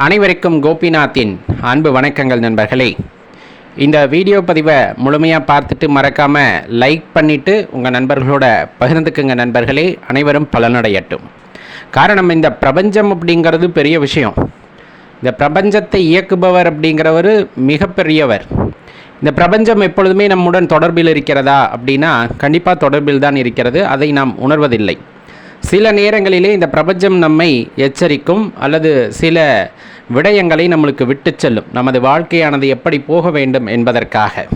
அனைவருக்கும் கோபிநாத்தின் அன்பு வணக்கங்கள் நண்பர்களே. இந்த வீடியோ பதிவை முழுமையாக பார்த்துட்டு மறக்காமல் லைக் பண்ணிவிட்டு உங்கள் நண்பர்களோட பகிர்ந்துக்குங்க நண்பர்களே. அனைவரும் பலனடையட்டும். காரணம் இந்த பிரபஞ்சம் அப்படிங்கிறது பெரிய விஷயம். இந்த பிரபஞ்சத்தை இயக்குபவர் அப்படிங்கிறவர் மிகப்பெரியவர். இந்த பிரபஞ்சம் எப்பொழுதுமே நம்முடன் தொடர்பில் இருக்கிறதா அப்படின்னா கண்டிப்பாக தொடர்பில் தான் இருக்கிறது. அதை நாம் உணர்வதில்லை. சில நேரங்களிலே இந்த பிரபஞ்சம் நம்மை எச்சரிக்கும் அல்லது சில விடயங்களை நம்மளுக்கு விட்டு செல்லும். நமது வாழ்க்கையானது எப்படி போக வேண்டும் என்பதற்காக.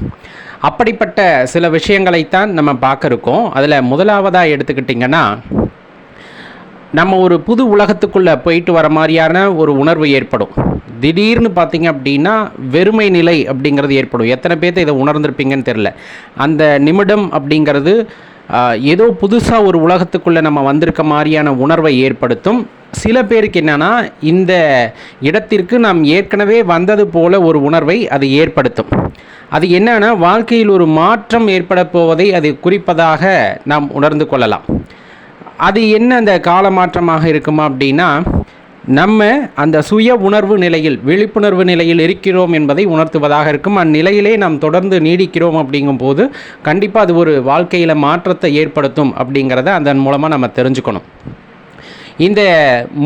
அப்படிப்பட்ட சில விஷயங்களைத்தான் நம்ம பார்க்குறோம் அதில் முதலாவதாக எடுத்துக்கிட்டிங்கன்னா நம்ம ஒரு புது உலகத்துக்குள்ளே போயிட்டு வர மாதிரியான ஒரு உணர்வு ஏற்படும். திடீர்னு பார்த்தீங்க அப்படின்னா வெறுமை நிலை அப்படிங்கிறது ஏற்படும். எத்தனை பேர்த்த இதை உணர்ந்திருப்பீங்கன்னு தெரில அந்த நிமிடம் அப்படிங்கிறது ஏதோ புதுசாக ஒரு உலகத்துக்குள்ளே நம்ம வந்திருக்க மாதிரியான உணர்வை ஏற்படுத்தும். சில பேருக்கு என்னென்னா இந்த இடத்திற்கு நாம் ஏற்கனவே வந்தது போல ஒரு உணர்வை அது ஏற்படுத்தும். அது என்னன்னா வாழ்க்கையில் ஒரு மாற்றம் ஏற்பட போவதை அது குறிப்பதாக நாம் உணர்ந்து கொள்ளலாம். அது என்ன அந்த கால மாற்றமாக இருக்குமா அப்படின்னா நம்ம அந்த சுய உணர்வு நிலையில் விழிப்புணர்வு நிலையில் இருக்கிறோம் என்பதை உணர்த்துவதாக இருக்கும். அந்நிலையிலே நாம் தொடர்ந்து நீடிக்கிறோம் அப்படிங்கும்போது கண்டிப்பாக அது ஒரு வாழ்க்கையில் மாற்றத்தை ஏற்படுத்தும் அப்படிங்கிறத அதன் மூலமாக நம்ம தெரிஞ்சுக்கணும். இந்த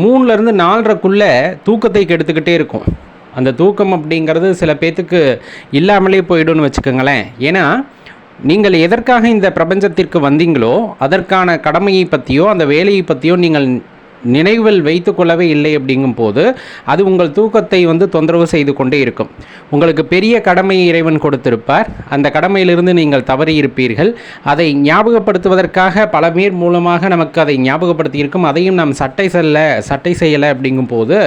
மூணுலேருந்து நாலரைக்குள்ளே தூக்கத்தை கெடுத்துக்கிட்டே இருக்கும். அந்த தூக்கம் அப்படிங்கிறது சில பேர்த்துக்கு இல்லாமலே போயிடும்னு வச்சுக்கோங்களேன். ஏன்னா நீங்கள் எதற்காக இந்த பிரபஞ்சத்திற்கு வந்தீங்களோ அதற்கான கடமையை பற்றியோ அந்த வேலையை பற்றியோ நீங்கள் நினைவில் வைத்து கொள்ளவே இல்லை அப்படிங்கும்போது அது உங்கள் தூக்கத்தை வந்து தொந்தரவு செய்து கொண்டே இருக்கும். உங்களுக்கு பெரிய கடமையை இறைவன் கொடுத்திருப்பார். அந்த கடமையிலிருந்து நீங்கள் தவறி இருப்பீர்கள் அதை ஞாபகப்படுத்துவதற்காக பல பேர் மூலமாக நமக்கு அதை ஞாபகப்படுத்தி இருக்கும் அதையும் நாம் சட்டை செல்ல சட்டை செய்யலை அப்படிங்கும்போது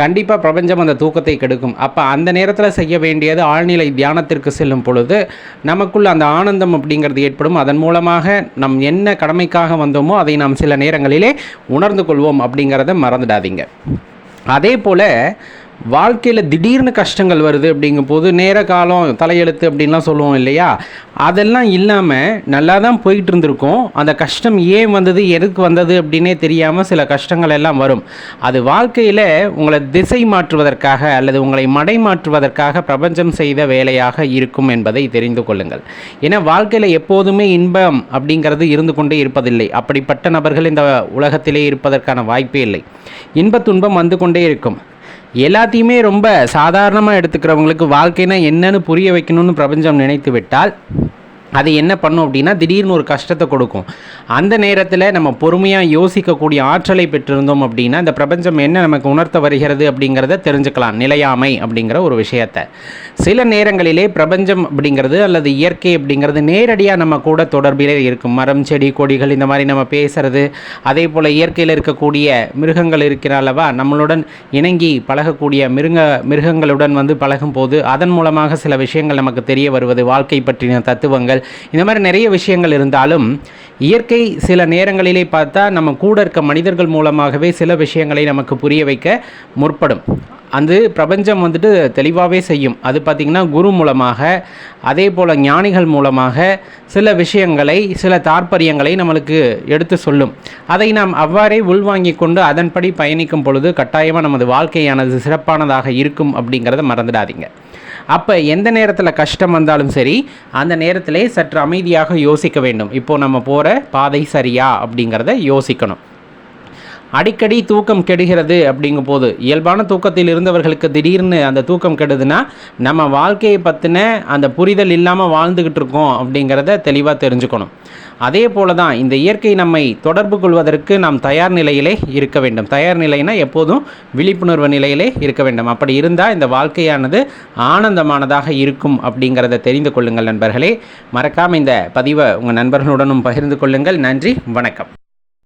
கண்டிப்பாக பிரபஞ்சம் அந்த தூக்கத்தை கெடுக்கும். அப்போ அந்த நேரத்தில் செய்ய வேண்டியது ஆழ்நிலை தியானத்திற்கு செல்லும் பொழுது நமக்குள்ள அந்த ஆனந்தம் அப்படிங்கிறது ஏற்படும். அதன் மூலமாக நம் என்ன கடமைக்காக வந்தோமோ அதை நாம் சில நேரங்களிலே உணர்ந்து கொள்வோம். அப்படிங்கிறத மறந்துடாதீங்க. அதே போல் வாழ்க்கையில் திடீர்னு கஷ்டங்கள் வருது அப்படிங்கும்போது நேர காலம் தலையெழுத்து அப்படின்லாம் சொல்லுவோம் இல்லையா? அதெல்லாம் இல்லாமல் நல்லா தான் போயிட்டு இருந்திருக்கும். அந்த கஷ்டம் ஏன் வந்தது எதுக்கு வந்தது அப்படின்னே தெரியாமல் சில கஷ்டங்கள் எல்லாம் வரும். அது வாழ்க்கையில் உங்களை திசை மாற்றுவதற்காக அல்லது உங்களை மடை மாற்றுவதற்காக பிரபஞ்சம் செய்த வேலையாக இருக்கும் என்பதை தெரிந்து கொள்ளுங்கள். ஏன்னா வாழ்க்கையில் எப்போதுமே இன்பம் அப்படிங்கிறது இருந்து கொண்டே இருப்பதில்லை. அப்படிப்பட்ட நபர்கள் இந்த உலகத்திலே இருப்பதற்கான வாய்ப்பே இல்லை. இன்ப துன்பம் வந்து கொண்டே இருக்கும். எல்லாத்தையுமே ரொம்ப சாதாரணமாக எடுத்துக்கிறவங்களுக்கு வாழ்க்கைனா என்னன்னு புரிய வைக்கணும்னு பிரபஞ்சம் நினைத்து விட்டால் அது என்ன பண்ணும் அப்படின்னா திடீர்னு ஒரு கஷ்டத்தை கொடுக்கும். அந்த நேரத்தில் நம்ம பொறுமையாக யோசிக்கக்கூடிய ஆற்றலை பெற்றிருந்தோம் அப்படின்னா இந்த பிரபஞ்சம் என்ன நமக்கு உணர்த்த வருகிறது அப்படிங்கிறத தெரிஞ்சுக்கலாம். நிலையாமை அப்படிங்கிற ஒரு விஷயத்தை. சில நேரங்களிலே பிரபஞ்சம் அப்படிங்கிறது அல்லது இயற்கை அப்படிங்கிறது நேரடியாக நம்ம கூட தொடர்பிலே இருக்கும். மரம் செடி கொடிகள் இந்த மாதிரி நம்ம பேசுறது. அதே போல் இயற்கையில் இருக்கக்கூடிய மிருகங்கள் இருக்கிற அளவா நம்மளுடன் இணங்கி பழகக்கூடிய மிருக மிருகங்களுடன் வந்து பழகும் போது அதன் மூலமாக சில விஷயங்கள் நமக்கு தெரிய வருவது. வாழ்க்கை பற்றின தத்துவங்கள் இந்த மாதிரி நிறைய விஷயங்கள் இருந்தாலும் இயற்கை சில நேரங்களிலே பார்த்தா நம்ம கூட இருக்க மனிதர்கள் மூலமாகவே சில விஷயங்களை நமக்கு புரிய வைக்க முற்படும். அது பிரபஞ்சம் வந்துட்டு தெளிவாகவே செய்யும். அது பார்த்திங்கன்னா குரு மூலமாக அதே போல் ஞானிகள் மூலமாக சில விஷயங்களை சில தாற்பயங்களை நம்மளுக்கு எடுத்து சொல்லும். அதை நாம் அவ்வாறே உள்வாங்கிக் கொண்டு அதன்படி பயணிக்கும் பொழுது கட்டாயமாக நமது வாழ்க்கையானது சிறப்பானதாக இருக்கும் அப்படிங்கிறத மறந்துடாதீங்க. அப்போ எந்த நேரத்தில் கஷ்டம் வந்தாலும் சரி அந்த நேரத்திலே சற்று அமைதியாக யோசிக்க வேண்டும். இப்போ நம்ம போகிற பாதை சரியா அப்படிங்கிறத யோசிக்கணும். அடிக்கடி தூக்கம் கெடுகிறது அப்படிங்கும் போது இயல்பான தூக்கத்தில் இருந்தவர்களுக்கு திடீர்னு அந்த தூக்கம் கெடுதுன்னா நம்ம வாழ்க்கையை பற்றின அந்த புரிதல் இல்லாமல் வாழ்ந்துக்கிட்டு இருக்கோம் அப்படிங்கிறத தெளிவாக தெரிஞ்சுக்கணும். அதே போல தான் இந்த இயற்கை நம்மை தொடர்பு கொள்வதற்கு நாம் தயார் நிலையிலே இருக்க வேண்டும். தயார் நிலைனா எப்போதும் விழிப்புணர்வு நிலையிலே இருக்க வேண்டும். அப்படி இருந்தால் இந்த வாழ்க்கையானது ஆனந்தமானதாக இருக்கும் அப்படிங்கிறத தெரிந்து கொள்ளுங்கள் நண்பர்களே. மறக்காமல் இந்த பதிவை உங்கள் நண்பர்களுடனும் பகிர்ந்து கொள்ளுங்கள். நன்றி வணக்கம்.